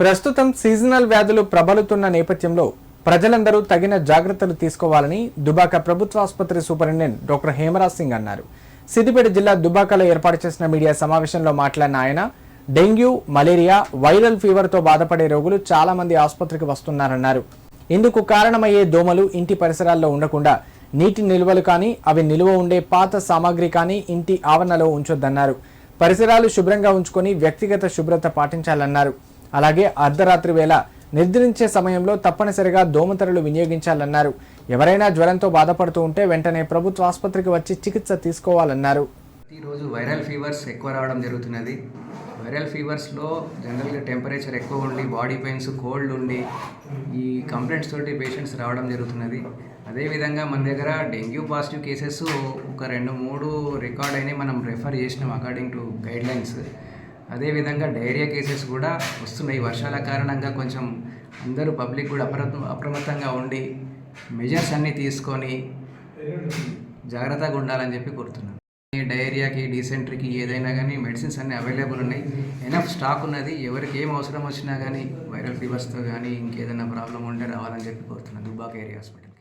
ప్రస్తుతం సీజనల్ వ్యాధులు ప్రబలుతున్న నేపథ్యంలో ప్రజలందరూ తగిన జాగ్రత్తలు తీసుకోవాలని దుబాక ప్రభుత్వ ఆసుపత్రి సూపరింటెండెంట్ డాక్టర్ హేమరాజ్ సింగ్ అన్నారు. సిద్దిపేట జిల్లా దుబాకలో ఏర్పాటు చేసిన మీడియా సమావేశంలో మాట్లాడిన ఆయన డెంగ్యూ మలేరియా వైరల్ ఫీవర్తో బాధపడే రోగులు చాలా మంది ఆసుపత్రికి వస్తున్నారన్నారు. ఇందుకు కారణమయ్యే దోమలు ఇంటి పరిసరాల్లో ఉండకుండా నీటి నిల్వలు కానీ అవి నిల్వ ఉండే పాత సామాగ్రి కానీ ఇంటి ఆవరణలో ఉంచొద్దన్నారు. పరిసరాలు శుభ్రంగా ఉంచుకొని వ్యక్తిగత శుభ్రత పాటించాలన్నారు. అలాగే అర్ధరాత్రి వేళ నిద్రించే సమయంలో తప్పనిసరిగా దోమతెరలు వినియోగించాలన్నారు. ఎవరైనా జ్వరంతో బాధపడుతూ ఉంటే వెంటనే ప్రభుత్వ ఆసుపత్రికి వచ్చి చికిత్స తీసుకోవాలన్నారు. ఈరోజు వైరల్ ఫీవర్స్ ఎక్కువ రావడం జరుగుతున్నది. వైరల్ ఫీవర్స్లో జనరల్గా టెంపరేచర్ ఎక్కువ ఉండి బాడీ పెయిన్స్ కోల్డ్ ఉండి ఈ కంప్లైంట్స్ తోటి పేషెంట్స్ రావడం జరుగుతున్నది. అదేవిధంగా మన దగ్గర డెంగ్యూ పాజిటివ్ కేసెస్ ఒక రెండు మూడు రికార్డ్ అయినాయి మనం రెఫర్ చేసినాం అకార్డింగ్ టు గైడ్ లైన్స్ అదేవిధంగా డైరియా కేసెస్ కూడా వస్తున్నాయి. వర్షాల కారణంగా కొంచెం అందరూ పబ్లిక్ కూడా అప్ర అప్రమత్తంగా ఉండి మెజర్స్ అన్నీ తీసుకొని జాగ్రత్తగా ఉండాలని చెప్పి కోరుతున్నాను. డైరియాకి డీసెంట్రీకి ఏదైనా కానీ మెడిసిన్స్ అన్నీ అవైలబుల్ ఉన్నాయి. ఎనఫ్ స్టాక్ ఉన్నది. ఎవరికి ఏం అవసరం వచ్చినా కానీ వైరల్ ఫీవర్స్తో కానీ ఇంకేదైనా ప్రాబ్లం ఉంటే రావాలని చెప్పి కోరుతున్నాను. Dubbak area hospital.